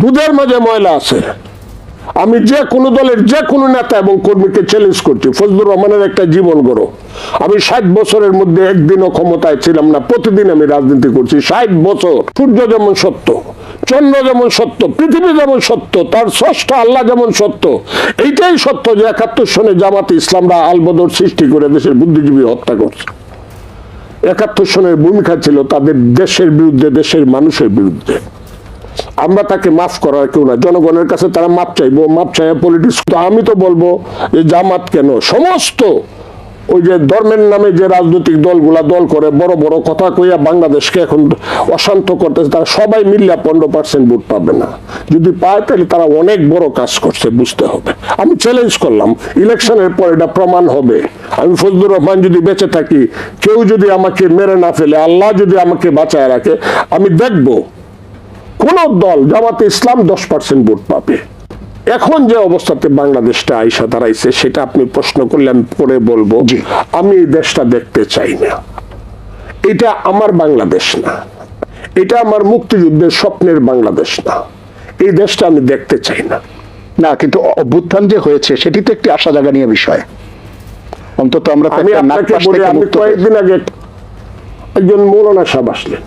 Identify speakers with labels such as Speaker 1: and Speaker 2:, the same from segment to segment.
Speaker 1: দুধের মাঝে ময়লা আছে। আমি যে কোনো দলের যে কোনো নেতা এবং কর্মীকে চ্যালেঞ্জ করছি, ফজলুর রহমানের একটা জীবন গড়ো। আমি ষাট বছরের মধ্যে একদিনও ক্ষমতায় ছিলাম না, প্রতিদিন আমি রাজনীতি করছি। ষাট বছর, সূর্য যেমন সত্য, চন্দ্র যেমন সত্য, পৃথিবী যেমন সত্য, তার ষষ্ঠ আল্লাহ যেমন সত্য, এইটাই সত্য যে একাত্তর সনে জামাতে ইসলামরা আলবদর সৃষ্টি করে দেশের বুদ্ধিজীবী হত্যা করছে। একাত্তর সনের ভূমিকা ছিল তাদের দেশের বিরুদ্ধে, দেশের মানুষের বিরুদ্ধে। আমরা তাকে মাফ করার কেউ না জনগণের কাছে তারা মাপ চাইব, মাপ চাই পলিটিক্স তো আমি তো বলব যে জামাত কেন? সমস্ত ওই যে ধর্মের নামে যে রাজনৈতিক দলগুলা দল করে, বড় বড় কথা কইয়া বাংলাদেশকে এখন অশান্ত করতেছে, তারা সবাই মিললে পনেরো পার্সেন্ট ভোট পাবে না। যদি পায়, তাহলে তারা অনেক বড় কাজ করছে, বুঝতে হবে। আমি চ্যালেঞ্জ করলাম, ইলেকশনের পর এটা প্রমাণ হবে। আমি ফজলুর রহমান যদি বেঁচে থাকি, কেউ যদি আমাকে মেরে না ফেলে, আল্লাহ যদি আমাকে বাঁচায় রাখে, আমি দেখব কোন দল জামাতে ইসলাম দশ পার্সেন্ট ভোট পাবে। এখন যে অবস্থাতে বাংলাদেশটা আইসা দাঁড়াইছে সেটা আপনি প্রশ্ন করলে আমি পরে বলব। আমি এই দেশটা দেখতে চাই না। এটা আমার বাংলাদেশ না। এটা আমার মুক্তিযুদ্ধের স্বপ্নের বাংলাদেশ না। এই দেশটা আমি দেখতে চাই না।
Speaker 2: না কিন্তু অভ্যুত্থান যে হয়েছে সেটি তো একটি আশা জাগানীয় বিষয়। অন্তত আমরা
Speaker 1: আমি
Speaker 2: একটা
Speaker 1: আপনাকে বলি আমি কয়েকদিন আগে একজন মৌলানা সাহেব আসলেন।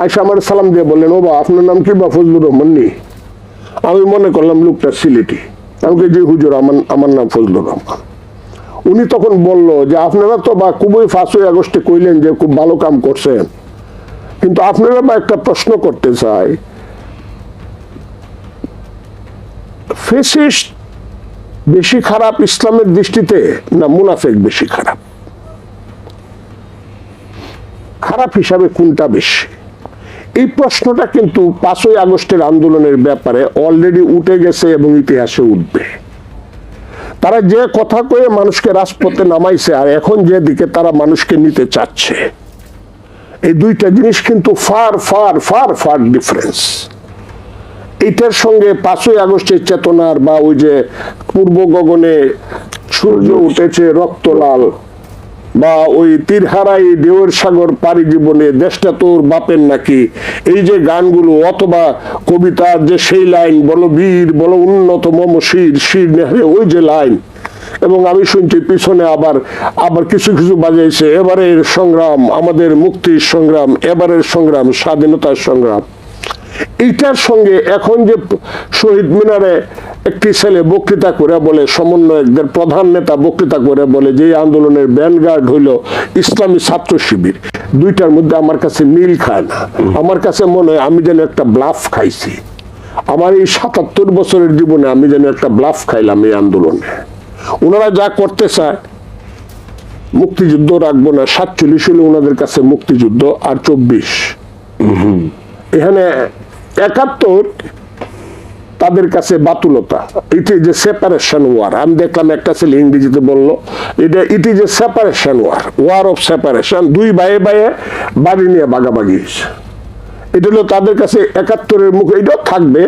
Speaker 1: আয়সা আমার সালাম দিয়ে বললেন, ও বা আপনার নাম কি বা ফজলুর রহমান নি? আমি মনে করলাম, লোকটা সিলেটি। আমাকে যে হুজুর, আমার আমার নাম ফজলুর রহমান। উনি তখন বলল যে, আপনারা তো বা খুবই ফার্স্টই আগস্টে কইলেন যে, খুব ভালো কাম করছেন। কিন্তু আপনারা বা একটা প্রশ্ন করতে চাই। ফেসিস্ট বেশি খারাপ ইসলামের দৃষ্টিতে না মুনাফেক বেশি খারাপ? খারাপ হিসাবে কোনটা বেশি? এই প্রশ্নটা কিন্তু পাঁচই আগস্টের আন্দোলনের ব্যাপারে অলরেডি উঠে গেছে এবং ইতিহাসে উঠবে। তারা যে কথা কয়ে মানুষকে রাজপথে নামাইছে আর এখন যে দিকে তারা মানুষকে নিতে চাচ্ছে, এই দুইটা জিনিস কিন্তু far far far far difference এটার সঙ্গে পাঁচই আগস্টের চেতনার বা ওই যে পূর্ব গগনে সূর্য উঠেছে রক্তলাল বা ওই তীরহারাই দেওর সাগর পারি জীবনে, দেশটা তোর বাপের নাকি? এই যে গানগুলো, অথবা কবিতার যে সেই লাইন, বলো বীর, বলো উন্নত মম শির শির নেহরে ওই যে লাইন। এবং আমি শুনছি পিছনে আবার আবার কিছু কিছু বাজাইছে, এবারের সংগ্রাম, আমাদের মুক্তির সংগ্রাম, এবারের সংগ্রাম, স্বাধীনতার সংগ্রাম। এইটার সঙ্গে এখন যে শহীদ মিনারে একটি ছেলে বক্তৃতা করে বলে সমন্বয়কদের প্রধান নেতা বক্তৃতা করে বলে যে আন্দোলনের ব্যানগার্ড হইল ইসলামী ছাত্র শিবির। দুইটার মধ্যে আমার কাছে মিল খায় না। আমার কাছে মনে হয় আমি যেন একটা ব্লাফ খাইছি। আমার এই সাতাত্তর বছরের জীবনে আমি যেন একটা ব্লাফ খাইলাম এই আন্দোলনে। ওনারা যা করতে চায় মুক্তিযুদ্ধ রাখব না সাতচল্লিশ হলে ওনাদের কাছে মুক্তিযুদ্ধ আর চব্বিশ। এখানে একাত্তর তাদের কাছে বাতুলতা। It is a separation war আমি দেখলাম একটা ছেলে ইংরেজিতে বলল, এটা it is a separation war war of separation দুই ভাইয়ে ভাইয়ে বাড়ি নিয়ে বাগাবাগি হয়েছে। এটা হলো তাদের কাছে একাত্তরের মুখ। এটাও থাকবে,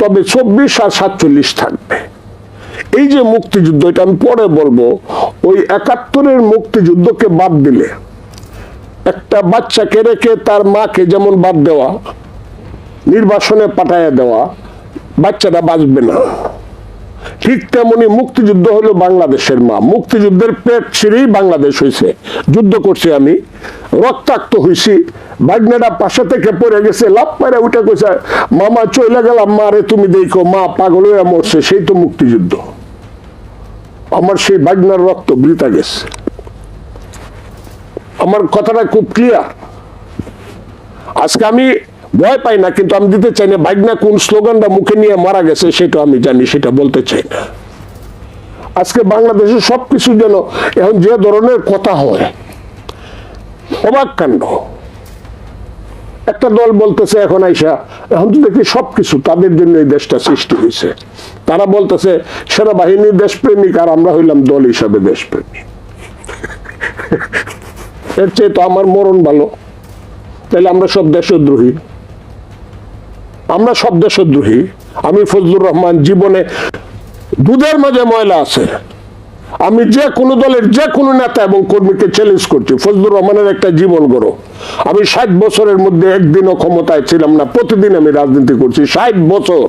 Speaker 1: তবে চব্বিশ আর সাতচল্লিশ থাকবে। এই যে মুক্তিযুদ্ধ, এটা আমি পরে বলব, ওই একাত্তরের মুক্তিযুদ্ধকে বাদ দিলে একটা বাচ্চাকে রেখে তার মাকে যেমন বাদ দেওয়া নির্বাসনে পাঠাইয়া দেওয়া বাচ্চাটা বাঁচবে না। ঠিক তেমনি মুক্তিযুদ্ধ হলো বাংলাদেশের মা। মুক্তিযুদ্ধের পেট ছিঁড়েই বাংলাদেশ হয়েছে যুদ্ধ করছি আমি। রক্তাক্ত হয়েছি বাগনাটা পাশে থেকে পড়ে গেছে লাভ পারে উঠে কইছে মামা চলে গেলাম, মা রে, তুমি দেখো, মা পাগল হয়ে মরছে, সেই তো মুক্তিযুদ্ধ। আমার সেই বাগনার রক্ত বৃতা গেছে। আমার কথাটা খুব ক্লিয়ার আজকে আমি ভয় পাই না, কিন্তু আমি দিতে চাই না। বাইকনা কোন স্লোগানটা মুখে নিয়ে মারা গেছে, সেটা আমি জানি, সেটা বলতে চাই না। আজকে বাংলাদেশে সবকিছু যেন এখন যে ধরনের কথা হয়, অবাক কাণ্ড। একটা দল বলতেছে, এখন আইসা, এখন তো দেখি সবকিছু তাদের জন্য এই দেশটা সৃষ্টি হয়েছে। তারা বলতেছে সেনাবাহিনী দেশপ্রেমিক আর আমরা হইলাম দল হিসাবে দেশপ্রেমিক। এর চেয়ে তো আমার মরণ ভালো। তাহলে আমরা সব দেশদ্রোহী। আমরা সব দেশদ্রোহী আমি ফজলুর রহমান জীবনে দুধের মাঝে ময়লা আছে। আমি যে কোনো দলের যে কোনো নেতা এবং কর্মীকে চ্যালেঞ্জ করছি। ফজলুর রহমানের একটা জীবন গড়ো। আমি ষাট বছরের মধ্যে একদিনও ক্ষমতায় ছিলাম না। প্রতিদিন আমি রাজনীতি করছি। ষাট বছর।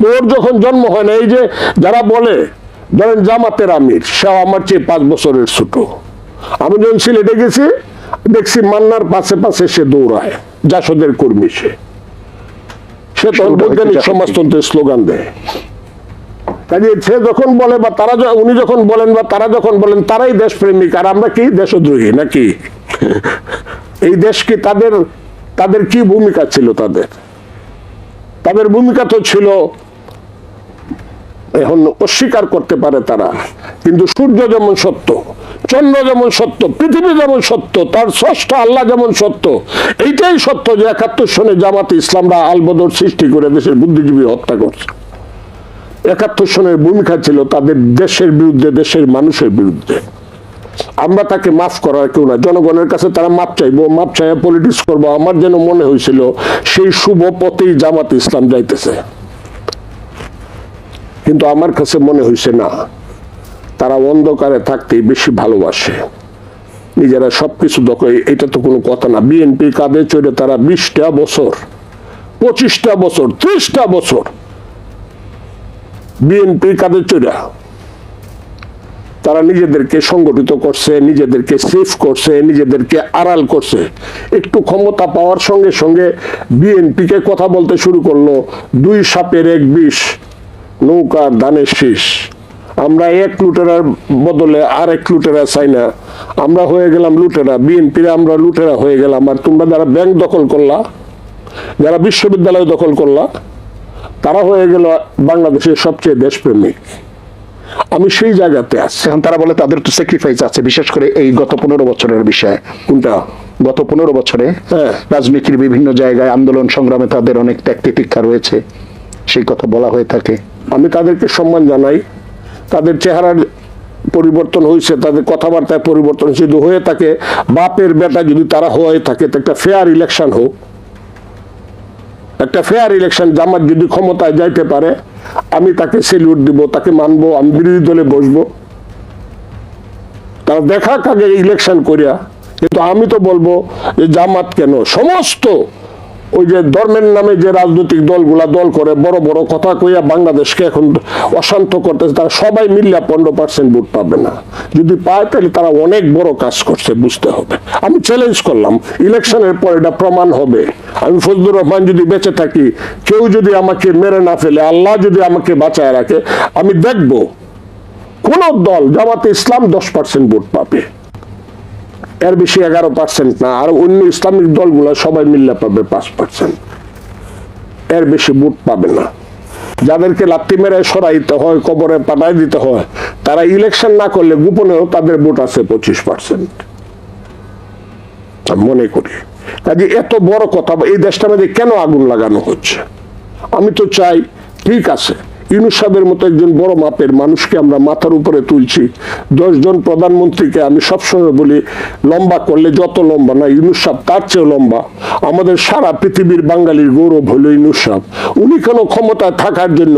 Speaker 1: তোর যখন জন্ম হয় না, এই যে যারা বলে, ধরেন জামাতের আমির, সেও আমার চেয়ে পাঁচ বছরের ছোট। আমি যখন সিলেটে গেছি, দেখছি মান্নার পাশে পাশে সে দৌড়ায়, জাসদের কর্মী সে। সে তখন বৈজ্ঞানিক সমাজতন্ত্রের স্লোগান দেয়। কাজে সে যখন বলে বা তারা উনি যখন বলেন বা তারা যখন বলেন তারাই দেশপ্রেমিক। আর আমরা কি দেশদ্রোহী নাকি? এই দেশ কি তাদের তাদের কি ভূমিকা ছিল তাদের? তাদের ভূমিকা তো ছিল এখন অস্বীকার করতে পারে তারা। কিন্তু সূর্য যেমন সত্য, চন্দ্র যেমন সত্য, পৃথিবী যেমন সত্য, তার ষষ্ঠ আল্লাহ যেমন সত্য, এইটাই সত্য যে একাত্তর সনে জামাতে ইসলামরা আলবদর সৃষ্টি করে দেশের বুদ্ধিজীবী হত্যা করছে। একাত্তর সনের ভূমিকা ছিল তাদের দেশের বিরুদ্ধে, দেশের মানুষের বিরুদ্ধে। আমরা তাকে মাফ করার কেউ না জনগণের কাছে তারা মাপ চাইব, মাপ চাইয়া পলিটিক্স করব। আমার যেন মনে হয়েছিল, সেই শুভ পথেই জামাত ইসলাম যাইতেছে। কিন্তু আমার কাছে মনে হয়েছে না, তারা অন্ধকারে থাকতেই বেশি ভালোবাসে। নিজেরা সবকিছু দখল এটা তো কোনো কথা না। বিএনপি কাঁধে চড়ে তারা বিশটা বছর, পঁচিশটা বছর, ত্রিশটা বছর বিএনপি কাঁধে চড়া তারা নিজেদেরকে সংগঠিত করছে, নিজেদেরকে সেফ করছে, নিজেদেরকে আড়াল করছে। একটু ক্ষমতা পাওয়ার সঙ্গে সঙ্গে বিএনপিকে কথা বলতে শুরু করল, দুই সাপের এক বিষ। নৌকার ধানের শীষ। আমরা এক লুটেরার বদলে আর এক লুটেরা চাই না। আমরা হয়ে গেলাম লুটেরা বিএনপির আমরা লুটেরা হয়ে গেলাম। আর তোমরা যারা ব্যাংক দখল করলা যারা বিশ্ববিদ্যালয় দখল করলা তারা হয়ে গেল বাংলাদেশের সবচেয়ে দেশপ্রেমিক। আমি সেই জায়গাতে আছি।
Speaker 2: এখন তারা বলে তাদের তো স্যাক্রিফাইস আছে বিশেষ করে এই গত পনেরো বছরের বিষয়ে।
Speaker 1: কোনটা?
Speaker 2: গত পনেরো বছরে
Speaker 1: হ্যাঁ।
Speaker 2: রাজনীতির বিভিন্ন জায়গায় আন্দোলন সংগ্রামে তাদের অনেক ত্যাগ তিতিক্ষা রয়েছে। সেই কথা বলা হয়ে থাকে।
Speaker 1: আমি তাদেরকে সম্মান জানাই। তাদের চেহারার পরিবর্তন হয়েছে, তাদের কথাবার্তায় পরিবর্তন যদি হয়ে থাকে, বাপের বেটা যদি তারা হয়ে থাকে, তো একটা ফেয়ার ইলেকশন হোক। একটা ফেয়ার ইলেকশন জামাত যদি ক্ষমতায় যাইতে পারে, আমি তাকে সেলিউট দিব, তাকে মানবো, আমি বিরোধী দলে বসবো। তারা দেখা কাগে ইলেকশন করিয়া, কিন্তু আমি তো বলব যে জামাত কেন? সমস্ত ওই যে ধর্মের নামে যে রাজনৈতিক দলগুলা দল করে, বড় বড় কথা কইয়া বাংলাদেশকে এখন অশান্ত করতেছে, তারা সবাই মিলিয়া পনেরো পার্সেন্ট ভোট পাবে না। যদি পায়, তাহলে তারা অনেক বড় কাজ করছে, বুঝতে হবে। আমি চ্যালেঞ্জ করলাম, ইলেকশনের পর এটা প্রমাণ হবে। আমি ফজলুর রহমান যদি বেঁচে থাকি, কেউ যদি আমাকে মেরে না ফেলে, আল্লাহ যদি আমাকে বাঁচায় রাখে, আমি দেখব কোন দল জামাতে ইসলাম দশ পার্সেন্ট ভোট পাবে। এর বেশি এগারো পার্সেন্ট না, আর অন্য ইসলামিক দলগুলো সবাই মিললে পাবে পাঁচ পার্সেন্ট এর বেশি ভোট পাবে না। যাদেরকে লাত্তি মেরে সরাইতে হয়, কবরে পাঠাই দিতে হয়, তারা ইলেকশন না করলে গোপনেও তাদের ভোট আছে পঁচিশ পার্সেন্ট মনে করি। কাজে এত বড় কথা, এই দেশটার মধ্যে কেন আগুন লাগানো হচ্ছে? আমি তো চাই, ঠিক আছে। ইউনুস সাহেবের মতো একজন বড় মাপের মানুষকে আমরা মাথার উপরে তুলছি। দশজন প্রধানমন্ত্রীকে আমি সবসময় বলি, লম্বা করলে যত লম্বা না ইউনুস তার চেয়ে লম্বা। আমাদের সারা পৃথিবীর বাঙালির গৌরব হলো ইউনুস উনি কেন ক্ষমতায় থাকার জন্য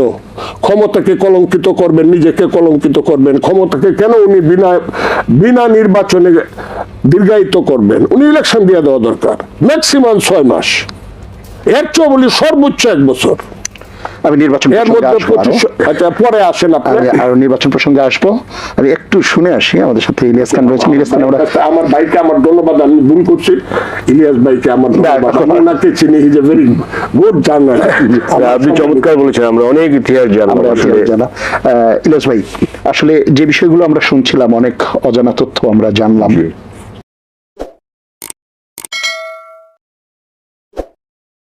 Speaker 1: ক্ষমতাকে কলঙ্কিত করবেন, নিজেকে কলঙ্কিত করবেন। ক্ষমতাকে কেন উনি বিনা বিনা নির্বাচনে দীর্ঘায়িত করবেন? উনি ইলেকশন দিয়ে দেওয়া দরকার ম্যাক্সিমাম ছয় মাস। এর চেয়ে বলি সর্বোচ্চ এক বছর।
Speaker 2: আমি নির্বাচন
Speaker 1: এর মধ্যে আচ্ছা পরে আসেন আপনি।
Speaker 2: আমি আরও নির্বাচন প্রসঙ্গে আসব। আমি একটু শুনে আসি আমাদের সাথে ইলিয়াস খান রয়েছেন ইলিয়াস খান আমরা
Speaker 1: আমার ভাইকে আমার ধন্যবাদ আমি ভুল করছি। ইলিয়াস ভাইকে আমার ওনাকে চিনি his a very good journalist
Speaker 3: আপনি চমৎকার বলেছেন আমরা অনেক ইতিহাস জানলাম
Speaker 2: আমরা
Speaker 3: আসলে।
Speaker 2: জানা আহ, ইলিয়াস ভাই আসলে যে বিষয়গুলো আমরা শুনছিলাম অনেক অজানা তথ্য আমরা জানলাম।